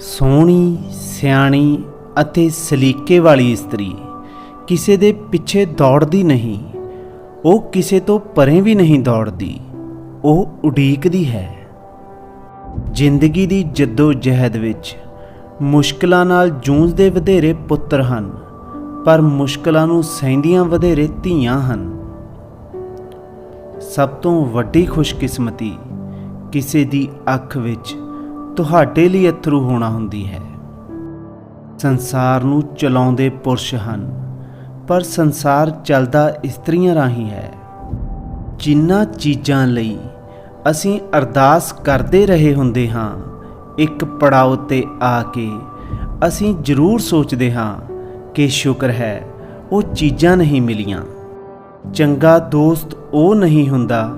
ਸੋਹਣੀ, ਸਿਆਣੀ ਅਤੇ ਸਲੀਕੇ ਵਾਲੀ ਇਸਤਰੀ ਕਿਸੇ ਦੇ ਪਿੱਛੇ ਦੌੜਦੀ ਨਹੀਂ, ਉਹ ਕਿਸੇ ਤੋਂ ਪਰੇ ਵੀ ਨਹੀਂ ਦੌੜਦੀ, ਉਹ ਉਡੀਕਦੀ ਹੈ। ਜ਼ਿੰਦਗੀ ਦੀ ਜੱਦੋ ਜਹਿਦ ਵਿੱਚ ਮੁਸ਼ਕਲਾਂ ਨਾਲ ਜੂਝਦੇ ਵਧੇਰੇ ਪੁੱਤਰ ਹਨ, ਪਰ ਮੁਸ਼ਕਲਾਂ ਨੂੰ ਸਹਿੰਦੀਆਂ ਵਧੇਰੇ ਧੀਆਂ ਹਨ। ਸਭ ਤੋਂ ਵੱਡੀ ਖੁਸ਼ਕਿਸਮਤੀ ਕਿਸੇ ਦੀ ਅੱਖ ਵਿੱਚ ਤੁਹਾਡੇ ਲਈ ਅਥਰੂ ਹੋਣਾ ਹੁੰਦੀ ਹੈ। ਸੰਸਾਰ ਨੂੰ ਚਲਾਉਂਦੇ ਪੁਰਸ਼ ਹਨ, ਪਰ ਸੰਸਾਰ ਚੱਲਦਾ ਇਸਤਰੀਆਂ ਰਾਹੀਂ ਹੈ। ਜਿਨ੍ਹਾਂ ਚੀਜ਼ਾਂ ਲਈ ਅਸੀਂ ਅਰਦਾਸ ਕਰਦੇ ਰਹੇ ਹੁੰਦੇ ਹਾਂ, ਇੱਕ ਪੜਾਅ ਤੇ ਆ ਕੇ ਅਸੀਂ ਜ਼ਰੂਰ ਸੋਚਦੇ ਹਾਂ ਕਿ ਸ਼ੁਕਰ ਹੈ, ਉਹ ਚੀਜ਼ਾਂ ਨਹੀਂ ਮਿਲੀਆਂ। ਚੰਗਾ ਦੋਸਤ ਉਹ ਨਹੀਂ ਹੁੰਦਾ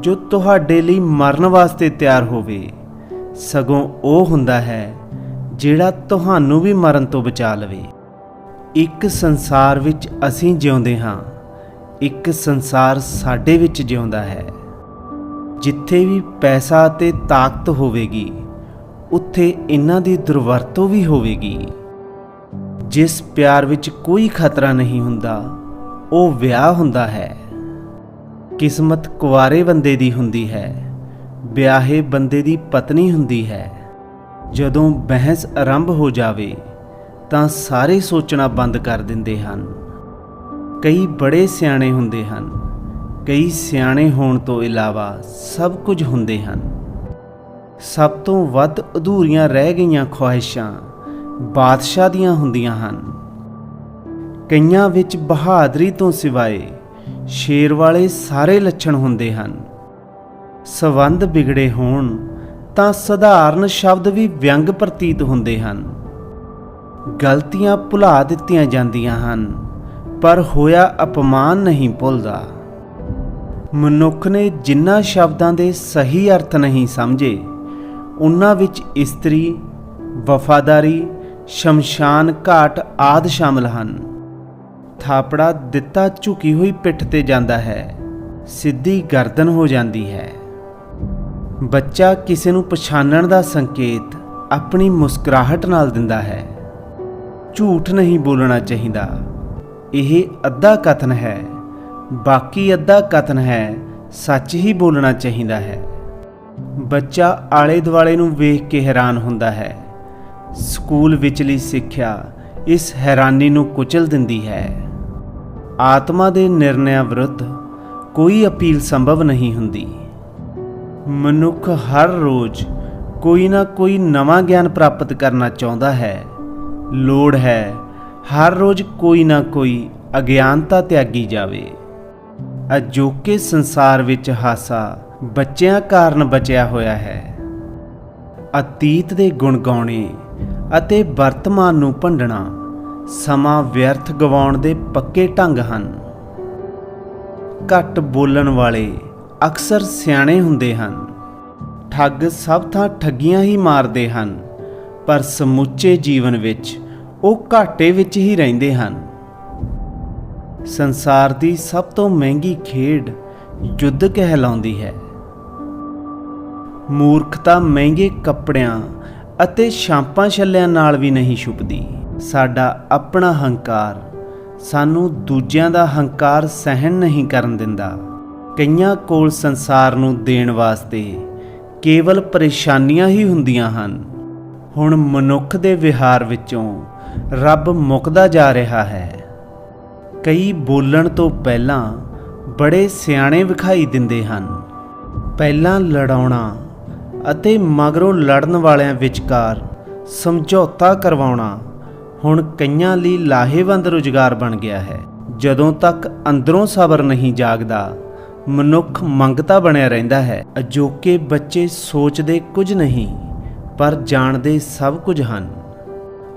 ਜੋ ਤੁਹਾਡੇ ਲਈ ਮਰਨ ਵਾਸਤੇ ਤਿਆਰ ਹੋਵੇ। ਸਗੋਂ ਉਹ ਹੁੰਦਾ ਹੈ ਜਿਹੜਾ ਤੁਹਾਨੂੰ ਵੀ ਮਰਨ ਤੋਂ ਬਚਾ ਲਵੇ। ਇੱਕ ਸੰਸਾਰ ਵਿੱਚ ਅਸੀਂ ਜਿਉਂਦੇ ਹਾਂ, ਇੱਕ ਸੰਸਾਰ ਸਾਡੇ ਵਿੱਚ ਜਿਉਂਦਾ ਹੈ। ਜਿੱਥੇ ਵੀ ਪੈਸਾ ਅਤੇ ਤਾਕਤ ਹੋਵੇਗੀ, ਉੱਥੇ ਇਹਨਾਂ ਦੀ ਦੁਰਵਰਤੋਂ ਵੀ ਹੋਵੇਗੀ। ਜਿਸ ਪਿਆਰ ਵਿੱਚ ਕੋਈ ਖਤਰਾ ਨਹੀਂ ਹੁੰਦਾ, ਉਹ ਵਿਆਹ ਹੁੰਦਾ ਹੈ। ਕਿਸਮਤ ਕੁਆਰੇ ਬੰਦੇ ਦੀ ਹੁੰਦੀ ਹੈ। ਵਿਆਹੇ ਬੰਦੇ ਦੀ ਪਤਨੀ ਹੁੰਦੀ ਹੈ। ਜਦੋਂ ਬਹਿਸ ਆਰੰਭ ਹੋ ਜਾਵੇ, ਤਾਂ ਸਾਰੇ ਸੋਚਣਾ ਬੰਦ ਕਰ ਦਿੰਦੇ ਹਨ। ਕਈ ਬੜੇ ਸਿਆਣੇ ਹੁੰਦੇ ਹਨ, ਕਈ ਸਿਆਣੇ ਹੋਣ ਤੋਂ ਇਲਾਵਾ ਸਭ ਕੁਝ ਹੁੰਦੇ ਹਨ। ਸਭ ਤੋਂ ਵੱਧ ਅਧੂਰੀਆਂ ਰਹਿ ਗਈਆਂ ਖੁਆਇਸ਼ਾਂ ਬਾਦਸ਼ਾਹ ਦੀਆਂ ਹੁੰਦੀਆਂ ਹਨ। ਕਈਆਂ ਵਿੱਚ ਬਹਾਦਰੀ ਤੋਂ ਸਿਵਾਏ ਸ਼ੇਰ ਵਾਲੇ ਸਾਰੇ ਲੱਛਣ ਹੁੰਦੇ ਹਨ। ਸਬੰਧ ਵਿਗੜੇ ਹੋਣ, ਤਾਂ ਸਧਾਰਨ ਸ਼ਬਦ ਵੀ ਵਿਅੰਗ ਪ੍ਰਤੀਤ ਹੁੰਦੇ ਹਨ। ਗਲਤੀਆਂ ਭੁਲਾ ਦਿੱਤੀਆਂ ਜਾਂਦੀਆਂ ਹਨ, ਪਰ ਹੋਇਆ ਅਪਮਾਨ ਨਹੀਂ ਭੁੱਲਦਾ। ਮਨੁੱਖ ਨੇ ਜਿਨ੍ਹਾਂ ਸ਼ਬਦਾਂ ਦੇ ਸਹੀ ਅਰਥ ਨਹੀਂ ਸਮਝੇ, ਉਹਨਾਂ ਵਿੱਚ ਇਸਤਰੀ, ਵਫਾਦਾਰੀ, ਸ਼ਮਸ਼ਾਨ ਘਾਟ ਆਦ ਸ਼ਾਮਲ ਹਨ। ਥਾਪੜਾ ਦਿੱਤਾ ਝੁਕੀ ਹੋਈ ਪਿੱਠ ਤੇ ਜਾਂਦਾ ਹੈ, ਸਿੱਧੀ ਗਰਦਨ ਹੋ ਜਾਂਦੀ ਹੈ। ਬੱਚਾ ਕਿਸੇ ਨੂੰ ਪਛਾਣਨ ਦਾ ਸੰਕੇਤ ਆਪਣੀ ਮੁਸਕਰਾਹਟ ਨਾਲ ਦਿੰਦਾ ਹੈ। ਝੂਠ ਨਹੀਂ ਬੋਲਣਾ ਚਾਹੀਦਾ। ਇਹ ਅੱਧਾ ਕਥਨ ਹੈ। ਬਾਕੀ ਅੱਧਾ ਕਥਨ ਹੈ। ਸੱਚ ਹੀ ਬੋਲਣਾ ਚਾਹੀਦਾ ਹੈ। ਬੱਚਾ ਆਲੇ ਦੁਆਲੇ ਨੂੰ ਵੇਖ ਕੇ ਹੈਰਾਨ ਹੁੰਦਾ ਹੈ। ਸਕੂਲ ਵਿਚਲੀ ਸਿੱਖਿਆ ਇਸ ਹੈਰਾਨੀ ਨੂੰ ਕੁਚਲ ਦਿੰਦੀ ਹੈ। ਆਤਮਾ ਦੇ ਨਿਰਣਿਆਂ ਵਿਰੁੱਧ ਕੋਈ ਅਪੀਲ ਸੰਭਵ ਨਹੀਂ ਹੁੰਦੀ। ਮਨੁੱਖ ਹਰ ਰੋਜ਼ ਕੋਈ ਨਾ ਕੋਈ ਨਵਾਂ ਗਿਆਨ ਪ੍ਰਾਪਤ ਕਰਨਾ ਚਾਹੁੰਦਾ ਹੈ। ਲੋੜ ਹੈ ਹਰ ਰੋਜ਼ ਕੋਈ ਨਾ ਕੋਈ ਅਗਿਆਨਤਾ ਤਿਆਗੀ ਜਾਵੇ। ਅਜੋਕੇ ਸੰਸਾਰ ਵਿੱਚ ਹਾਸਾ ਬੱਚਿਆਂ ਕਾਰਨ ਬਚਿਆ ਹੋਇਆ ਹੈ। ਅਤੀਤ ਦੇ ਗੁਣ ਗਾਉਣੇ ਅਤੇ ਵਰਤਮਾਨ ਨੂੰ ਭੰਡਣਾ ਸਮਾਂ ਵਿਅਰਥ ਗਵਾਉਣ ਦੇ ਪੱਕੇ ਢੰਗ ਹਨ। ਘੱਟ ਬੋਲਣ ਵਾਲੇ ਅਕਸਰ ਸਿਆਣੇ ਹੁੰਦੇ ਹਨ। ਠੱਗ ਸਭ ਥਾਂ ਠੱਗੀਆਂ ਹੀ ਮਾਰਦੇ ਹਨ, ਪਰ ਸਮੁੱਚੇ ਜੀਵਨ ਵਿੱਚ ਉਹ ਘਾਟੇ ਵਿੱਚ ਹੀ ਰਹਿੰਦੇ ਹਨ। ਸੰਸਾਰ ਦੀ ਸਭ ਤੋਂ ਮਹਿੰਗੀ ਖੇਡ ਯੁੱਧ ਕਹਿਲਾਉਂਦੀ ਹੈ। ਮੂਰਖਤਾ ਮਹਿੰਗੇ ਕੱਪੜਿਆਂ ਅਤੇ ਸ਼ਾਂਪਾਂ ਛੱਲਿਆਂ ਨਾਲ ਵੀ ਨਹੀਂ ਛੁਪਦੀ। ਸਾਡਾ ਆਪਣਾ ਹੰਕਾਰ ਸਾਨੂੰ ਦੂਜਿਆਂ ਦਾ ਹੰਕਾਰ ਸਹਿਣ ਨਹੀਂ ਕਰਨ ਦਿੰਦਾ। ਕਈਆਂ ਕੋਲ ਸੰਸਾਰ ਨੂੰ ਦੇਣ ਵਾਸਤੇ ਕੇਵਲ ਪਰੇਸ਼ਾਨੀਆਂ ਹੀ ਹੁੰਦੀਆਂ ਹਨ। ਹੁਣ ਮਨੁੱਖ ਦੇ ਵਿਹਾਰ ਵਿੱਚੋਂ ਰੱਬ ਮੁਕਦਾ ਜਾ ਰਿਹਾ ਹੈ। ਕਈ ਬੋਲਣ ਤੋਂ ਪਹਿਲਾਂ ਬੜੇ ਸਿਆਣੇ ਵਿਖਾਈ ਦਿੰਦੇ ਹਨ। ਪਹਿਲਾਂ ਲੜਾਉਣਾ ਅਤੇ ਮਗਰੋਂ ਲੜਨ ਵਾਲਿਆਂ ਵਿਚਕਾਰ ਸਮਝੌਤਾ ਕਰਵਾਉਣਾ ਹੁਣ ਕਈਆਂ ਲਈ ਲਾਹੇਵੰਦ ਰੁਜ਼ਗਾਰ ਬਣ ਗਿਆ ਹੈ। ਜਦੋਂ ਤੱਕ ਅੰਦਰੋਂ ਸਬਰ ਨਹੀਂ ਜਾਗਦਾ ਮਨੁੱਖ ਮੰਗਤਾ ਬਣਿਆ ਰਹਿੰਦਾ ਹੈ, ਅਜੋਕੇ ਬੱਚੇ ਸੋਚਦੇ ਕੁਝ ਨਹੀਂ, ਪਰ ਜਾਣਦੇ ਸਭ ਕੁਝ ਹਨ।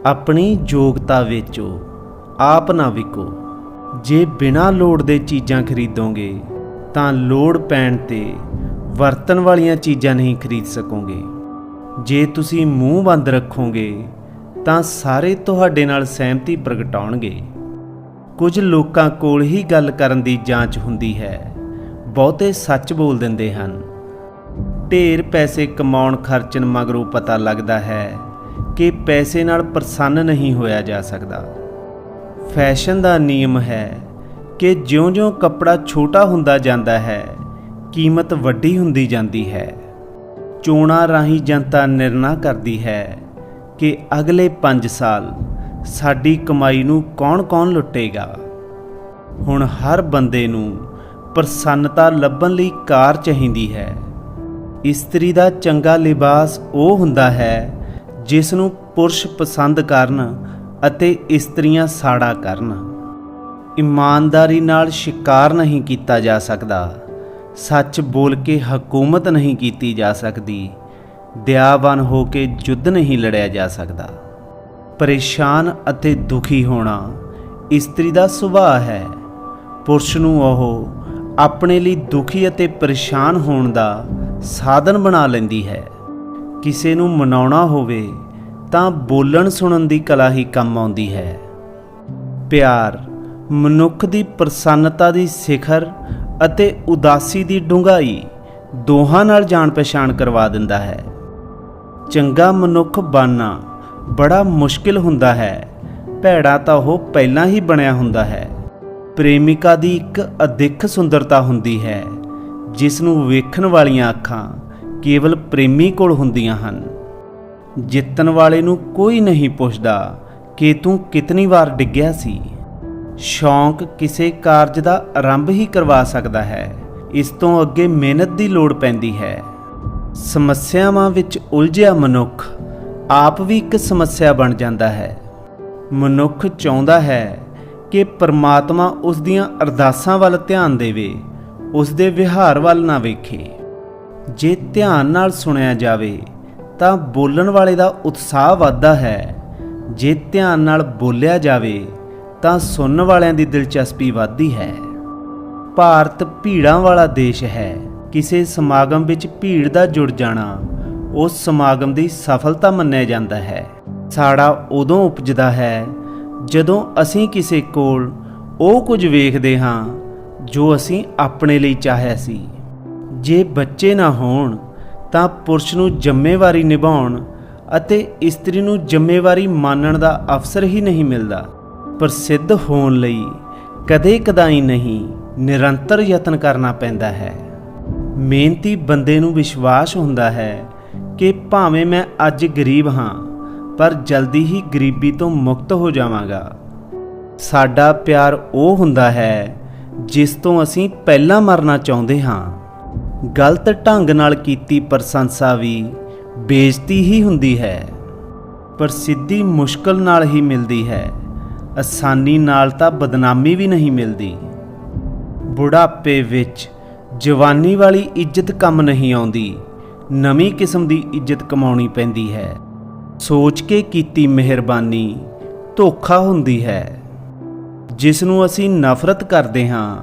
ਆਪਣੀ ਯੋਗਤਾ ਵੇਚੋ, ਆਪ ਨਾ ਵਿਕੋ। ਜੇ ਬਿਨਾਂ ਲੋੜ ਦੇ ਚੀਜ਼ਾਂ ਖਰੀਦੋਗੇ, ਤਾਂ ਲੋੜ ਪੈਣ ਤੇ ਵਰਤਣ ਵਾਲੀਆਂ ਚੀਜ਼ਾਂ ਨਹੀਂ ਖਰੀਦ ਸਕੋਗੇ। ਜੇ ਤੁਸੀਂ ਮੂੰਹ ਬੰਦ ਰੱਖੋਗੇ, ਤਾਂ ਸਾਰੇ ਤੁਹਾਡੇ ਨਾਲ ਸਹਿਮਤੀ ਪ੍ਰਗਟਾਉਣਗੇ। ਕੁਝ ਲੋਕਾਂ ਕੋਲ ਹੀ ਗੱਲ ਕਰਨ ਦੀ ਜਾਂਚ ਹੁੰਦੀ ਹੈ। ਬਹੁਤੇ ਸੱਚ ਬੋਲ ਦਿੰਦੇ ਹਨ। ਢੇਰ ਪੈਸੇ ਕਮਾਉਣ ਖਰਚਣ ਮਗਰੋਂ ਪਤਾ ਲੱਗਦਾ ਹੈ ਕਿ ਪੈਸੇ ਨਾਲ ਪ੍ਰਸੰਨ ਨਹੀਂ ਹੋਇਆ ਜਾ ਸਕਦਾ। ਫੈਸ਼ਨ ਦਾ ਨਿਯਮ ਹੈ ਕਿ ਜਿਉਂ-ਜਿਉਂ ਕੱਪੜਾ ਛੋਟਾ ਹੁੰਦਾ ਜਾਂਦਾ ਹੈ, ਕੀਮਤ ਵੱਡੀ ਹੁੰਦੀ ਜਾਂਦੀ ਹੈ। ਚੋਣਾਂ ਰਾਹੀਂ ਜਨਤਾ ਨਿਰਣਾ ਕਰਦੀ ਹੈ ਕਿ ਅਗਲੇ 5 ਸਾਲ ਸਾਡੀ ਕਮਾਈ ਨੂੰ ਕੌਣ-ਕੌਣ ਲੁੱਟੇਗਾ। ਹੁਣ ਹਰ ਬੰਦੇ ਨੂੰ ਪ੍ਰਸੰਨਤਾ ਲੱਭਣ ਲਈ ਕਾਰ ਚਾਹੀਦੀ ਹੈ। ਇਸਤਰੀ ਦਾ ਚੰਗਾ ਲਿਬਾਸ ਉਹ ਹੁੰਦਾ ਹੈ, ਜਿਸ ਨੂੰ ਪੁਰਸ਼ ਪਸੰਦ ਕਰਨ ਅਤੇ ਇਸਤਰੀਆਂ ਸਾੜਾ ਕਰਨ। ਇਮਾਨਦਾਰੀ ਨਾਲ ਸ਼ਿਕਾਰ ਨਹੀਂ ਕੀਤਾ ਜਾ ਸਕਦਾ। ਸੱਚ ਬੋਲ ਕੇ ਹਕੂਮਤ ਨਹੀਂ ਕੀਤੀ ਜਾ ਸਕਦੀ। ਦਿਆਵਾਨ ਹੋ ਕੇ ਯੁੱਧ ਨਹੀਂ ਲੜਿਆ ਜਾ ਸਕਦਾ। ਪਰੇਸ਼ਾਨ ਅਤੇ ਦੁਖੀ ਹੋਣਾ ਇਸਤਰੀ ਦਾ ਸੁਭਾਅ ਹੈ। ਪੁਰਸ਼ ਨੂੰ ਉਹ ਆਪਣੇ ਲਈ ਦੁਖੀ ਅਤੇ ਪਰੇਸ਼ਾਨ ਹੋਣ ਦਾ ਸਾਧਨ ਬਣਾ ਲੈਂਦੀ ਹੈ। ਕਿਸੇ ਨੂੰ ਮਨਾਉਣਾ ਹੋਵੇ ਤਾਂ ਬੋਲਣ ਸੁਣਨ ਦੀ ਕਲਾ ਹੀ ਕੰਮ ਆਉਂਦੀ ਹੈ। ਪਿਆਰ, ਮਨੁੱਖ ਦੀ ਪ੍ਰਸੰਨਤਾ ਦੀ ਸਿਖਰ ਅਤੇ ਉਦਾਸੀ ਦੀ ਡੂੰਘਾਈ ਦੋਹਾਂ ਨਾਲ ਜਾਣ ਪਛਾਣ ਕਰਵਾ ਦਿੰਦਾ ਹੈ। ਚੰਗਾ ਮਨੁੱਖ ਬਣਨਾ ਬੜਾ ਮੁਸ਼ਕਿਲ ਹੁੰਦਾ ਹੈ। ਭੈੜਾ ਤਾਂ ਉਹ ਪਹਿਲਾਂ ਹੀ ਬਣਿਆ ਹੁੰਦਾ ਹੈ। ਪ੍ਰੇਮਿਕਾ ਦੀ ਇੱਕ ਅਦਿੱਖ ਸੁੰਦਰਤਾ ਹੁੰਦੀ ਹੈ, ਜਿਸ ਨੂੰ ਵੇਖਣ ਵਾਲੀਆਂ ਅੱਖਾਂ ਕੇਵਲ ਪ੍ਰੇਮੀ ਕੋਲ ਹੁੰਦੀਆਂ ਹਨ। ਜਿੱਤਣ ਵਾਲੇ ਨੂੰ ਕੋਈ ਨਹੀਂ ਪੁੱਛਦਾ ਕਿ ਤੂੰ ਕਿਤਨੀ ਵਾਰ ਡਿੱਗਿਆ ਸੀ। ਸ਼ੌਂਕ ਕਿਸੇ ਕਾਰਜ ਦਾ ਆਰੰਭ ਹੀ ਕਰਵਾ ਸਕਦਾ ਹੈ। ਇਸ ਤੋਂ ਅੱਗੇ ਮਿਹਨਤ ਦੀ ਲੋੜ ਪੈਂਦੀ ਹੈ। ਸਮੱਸਿਆਵਾਂ ਵਿੱਚ ਉਲਝਿਆ ਮਨੁੱਖ ਆਪ ਵੀ ਇੱਕ ਸਮੱਸਿਆ ਬਣ ਜਾਂਦਾ ਹੈ। ਮਨੁੱਖ ਚਾਹੁੰਦਾ ਹੈ ਕਿ ਪਰਮਾਤਮਾ ਉਸ ਦੀਆਂ ਅਰਦਾਸਾਂ ਵੱਲ ਧਿਆਨ ਦੇਵੇ, ਉਸ ਦੇ ਵਿਹਾਰ ਵੱਲ ਨਾ ਵੇਖੇ। ਜੇ ਧਿਆਨ ਨਾਲ ਸੁਣਿਆ ਜਾਵੇ, ਤਾਂ ਬੋਲਣ ਵਾਲੇ ਦਾ ਉਤਸ਼ਾਹ ਵੱਧਦਾ ਹੈ। ਜੇ ਧਿਆਨ ਨਾਲ ਬੋਲਿਆ ਜਾਵੇ, ਤਾਂ ਸੁਣਨ ਵਾਲਿਆਂ ਦੀ ਦਿਲਚਸਪੀ ਵੱਧਦੀ ਹੈ। ਭਾਰਤ ਭੀੜਾਂ ਵਾਲਾ ਦੇਸ਼ ਹੈ। ਕਿਸੇ ਸਮਾਗਮ ਵਿੱਚ ਭੀੜ ਦਾ ਜੁੜ ਜਾਣਾ, ਉਸ ਸਮਾਗਮ ਦੀ ਸਫਲਤਾ ਮੰਨਿਆ ਜਾਂਦਾ ਹੈ। ਸਾੜਾ ਉਦੋਂ ਉਪਜਦਾ ਹੈ ਜਦੋਂ ਅਸੀਂ ਕਿਸੇ ਕੋਲ ਉਹ ਕੁਝ ਵੇਖਦੇ ਹਾਂ ਜੋ ਅਸੀਂ ਆਪਣੇ ਲਈ ਚਾਹਿਆ ਸੀ। ਜੇ ਬੱਚੇ ਨਾ ਹੋਣ, ਤਾਂ ਪੁਰਸ਼ ਨੂੰ ਜ਼ਿੰਮੇਵਾਰੀ ਨਿਭਾਉਣ ਅਤੇ ਇਸਤਰੀ ਨੂੰ ਜ਼ਿੰਮੇਵਾਰੀ ਮੰਨਣ ਦਾ ਅਵਸਰ ਹੀ ਨਹੀਂ ਮਿਲਦਾ। ਪ੍ਰਸਿੱਧ ਹੋਣ ਲਈ ਕਦੇ ਕਦਾਈ ਨਹੀਂ ਨਿਰੰਤਰ ਯਤਨ ਕਰਨਾ ਪੈਂਦਾ ਹੈ। ਮਿਹਨਤੀ ਬੰਦੇ ਨੂੰ ਵਿਸ਼ਵਾਸ ਹੁੰਦਾ ਹੈ ਕਿ ਭਾਵੇਂ ਮੈਂ ਅੱਜ ਗਰੀਬ ਹਾਂ ਪਰ ਜਲਦੀ ਹੀ ਗਰੀਬੀ ਤੋਂ ਮੁਕਤ ਹੋ ਜਾਵਾਂਗਾ। ਸਾਡਾ ਪਿਆਰ ਉਹ ਹੁੰਦਾ ਹੈ ਜਿਸ ਤੋਂ ਅਸੀਂ ਪਹਿਲਾਂ ਮਰਨਾ ਚਾਹੁੰਦੇ ਹਾਂ। ਗਲਤ ਢੰਗ ਨਾਲ ਕੀਤੀ ਪ੍ਰਸ਼ੰਸਾ ਵੀ ਬੇਇੱਜ਼ਤੀ ਹੀ ਹੁੰਦੀ ਹੈ। ਪ੍ਰਸਿੱਧੀ ਮੁਸ਼ਕਲ ਨਾਲ ਹੀ ਮਿਲਦੀ ਹੈ। ਆਸਾਨੀ ਨਾਲ ਤਾਂ ਬਦਨਾਮੀ ਵੀ ਨਹੀਂ ਮਿਲਦੀ। ਬੁਢਾਪੇ ਵਿੱਚ ਜਵਾਨੀ ਵਾਲੀ ਇੱਜ਼ਤ ਕੰਮ ਨਹੀਂ ਆਉਂਦੀ। ਨਵੀਂ ਕਿਸਮ ਦੀ ਇੱਜ਼ਤ ਕਮਾਉਣੀ ਪੈਂਦੀ ਹੈ। ਸੋਚ ਕੇ ਕੀਤੀ ਮਿਹਰਬਾਨੀ, ਧੋਖਾ ਹੁੰਦੀ ਹੈ। ਜਿਸ ਨੂੰ ਅਸੀਂ ਨਫ਼ਰਤ ਕਰਦੇ ਹਾਂ,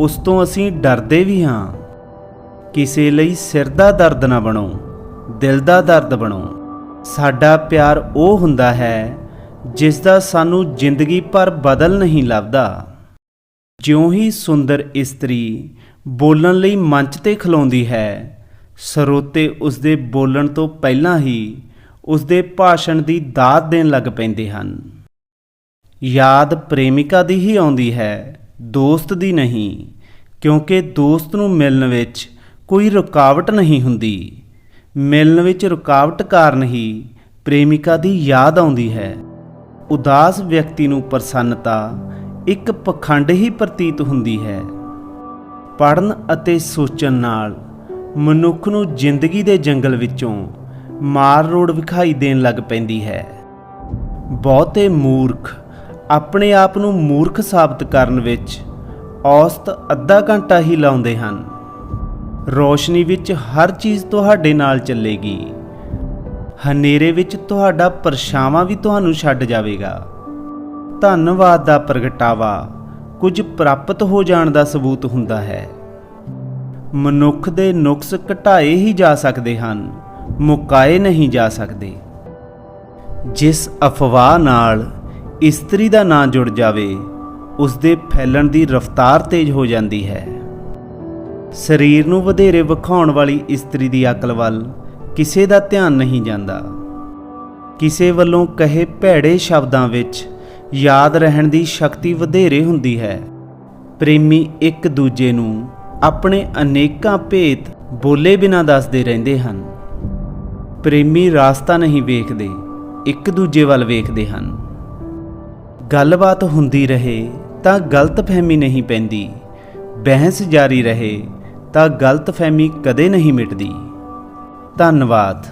ਉਸ ਤੋਂ ਅਸੀਂ ਡਰਦੇ ਵੀ ਹਾਂ। ਕਿਸੇ ਲਈ ਸਿਰ ਦਾ ਦਰਦ ਨਾ ਬਣੋ, ਦਿਲ ਦਾ ਦਰਦ ਬਣੋ। ਸਾਡਾ ਪਿਆਰ ਉਹ ਹੁੰਦਾ ਹੈ, ਜਿਸ ਦਾ ਸਾਨੂੰ ਜ਼ਿੰਦਗੀ ਭਰ ਬਦਲ ਨਹੀਂ ਲੱਭਦਾ। ਜਿਉਂ ਹੀ ਸੁੰਦਰ ਇਸਤਰੀ ਬੋਲਣ ਲਈ ਮੰਚ ਤੇ ਖਲੋਂਦੀ ਹੈ, ਸਰੋਤੇ ਉਸ ਦੇ ਬੋਲਣ ਤੋਂ ਪਹਿਲਾਂ ਹੀ ਉਸ ਦੇ ਭਾਸ਼ਣ ਦੀ ਦਾਤ ਦੇਣ ਲੱਗ ਪੈਂਦੇ ਹਨ। ਯਾਦ ਪ੍ਰੇਮਿਕਾ ਦੀ ਹੀ ਆਉਂਦੀ ਹੈ, ਦੋਸਤ ਦੀ ਨਹੀਂ, ਕਿਉਂਕਿ ਦੋਸਤ ਨੂੰ ਮਿਲਣ ਵਿੱਚ ਕੋਈ ਰੁਕਾਵਟ ਨਹੀਂ ਹੁੰਦੀ। ਮਿਲਣ ਵਿੱਚ ਰੁਕਾਵਟ ਕਾਰਨ ਹੀ ਪ੍ਰੇਮਿਕਾ ਦੀ ਯਾਦ ਆਉਂਦੀ ਹੈ। ਉਦਾਸ ਵਿਅਕਤੀ ਨੂੰ ਪ੍ਰਸੰਨਤਾ ਇੱਕ ਪਖੰਡ ਹੀ ਪ੍ਰਤੀਤ ਹੁੰਦੀ ਹੈ। ਪੜਨ ਅਤੇ ਸੋਚਣ ਨਾਲ ਮਨੁੱਖ ਨੂੰ ਜ਼ਿੰਦਗੀ ਦੇ ਜੰਗਲ ਵਿੱਚੋਂ ਮਾਰ ਰੋਡ ਵਿਖਾਈ ਦੇਣ ਲੱਗ ਪੈਂਦੀ ਹੈ। ਬਹੁਤੇ ਮੂਰਖ ਆਪਣੇ ਆਪ ਨੂੰ ਮੂਰਖ ਸਾਬਤ ਕਰਨ ਵਿੱਚ ਔਸਤ ਅੱਧਾ ਘੰਟਾ ਹੀ ਲਾਉਂਦੇ ਹਨ। ਰੋਸ਼ਨੀ ਵਿੱਚ ਹਰ ਚੀਜ਼ ਤੁਹਾਡੇ ਨਾਲ ਚੱਲੇਗੀ। ਹਨੇਰੇ ਵਿੱਚ ਤੁਹਾਡਾ ਪਰਛਾਵਾਂ ਵੀ ਤੁਹਾਨੂੰ ਛੱਡ ਜਾਵੇਗਾ। ਧੰਨਵਾਦ ਦਾ ਪ੍ਰਗਟਾਵਾ ਕੁਝ ਪ੍ਰਾਪਤ ਹੋ ਜਾਣ ਦਾ ਸਬੂਤ ਹੁੰਦਾ ਹੈ। ਮਨੁੱਖ ਦੇ ਨੁਕਸ ਘਟਾਏ ਹੀ ਜਾ ਸਕਦੇ ਹਨ। ਮੁਕਾਏ ਨਹੀਂ ਜਾ ਸਕਦੇ। ਜਿਸ ਅਫਵਾਹ ਨਾਲ ਇਸਤਰੀ ਦਾ ਨਾਂ ਜੁੜ ਜਾਵੇ ਉਸ ਦੇ ਫੈਲਣ ਦੀ ਰਫ਼ਤਾਰ ਤੇਜ਼ ਹੋ ਜਾਂਦੀ ਹੈ। ਸਰੀਰ ਨੂੰ ਵਧੇਰੇ ਵਿਖਾਉਣ ਵਾਲੀ ਇਸਤਰੀ ਦੀ ਅਕਲ ਵੱਲ ਕਿਸੇ ਦਾ ਧਿਆਨ ਨਹੀਂ ਜਾਂਦਾ। ਕਿਸੇ ਵੱਲੋਂ ਕਹੇ ਭੈੜੇ ਸ਼ਬਦਾਂ ਵਿੱਚ ਯਾਦ ਰਹਿਣ ਦੀ ਸ਼ਕਤੀ ਵਧੇਰੇ ਹੁੰਦੀ ਹੈ। ਪ੍ਰੇਮੀ ਇੱਕ ਦੂਜੇ ਨੂੰ ਆਪਣੇ ਅਨੇਕਾਂ ਭੇਤ ਬੋਲੇ ਬਿਨਾਂ ਦੱਸਦੇ ਰਹਿੰਦੇ ਹਨ। ਪ੍ਰੇਮੀ ਰਾਸਤਾ ਨਹੀਂ ਵੇਖਦੇ, ਇੱਕ ਦੂਜੇ ਵੱਲ ਵੇਖਦੇ ਹਨ। ਗੱਲਬਾਤ ਹੁੰਦੀ ਰਹੇ ਤਾਂ ਗਲਤਫਹਿਮੀ ਨਹੀਂ ਪੈਂਦੀ, ਬਹਿਸ ਜਾਰੀ ਰਹੇ ਤਾਂ ਗਲਤਫਹਿਮੀ ਕਦੇ ਨਹੀਂ ਮਿਟਦੀ। ਧੰਨਵਾਦ।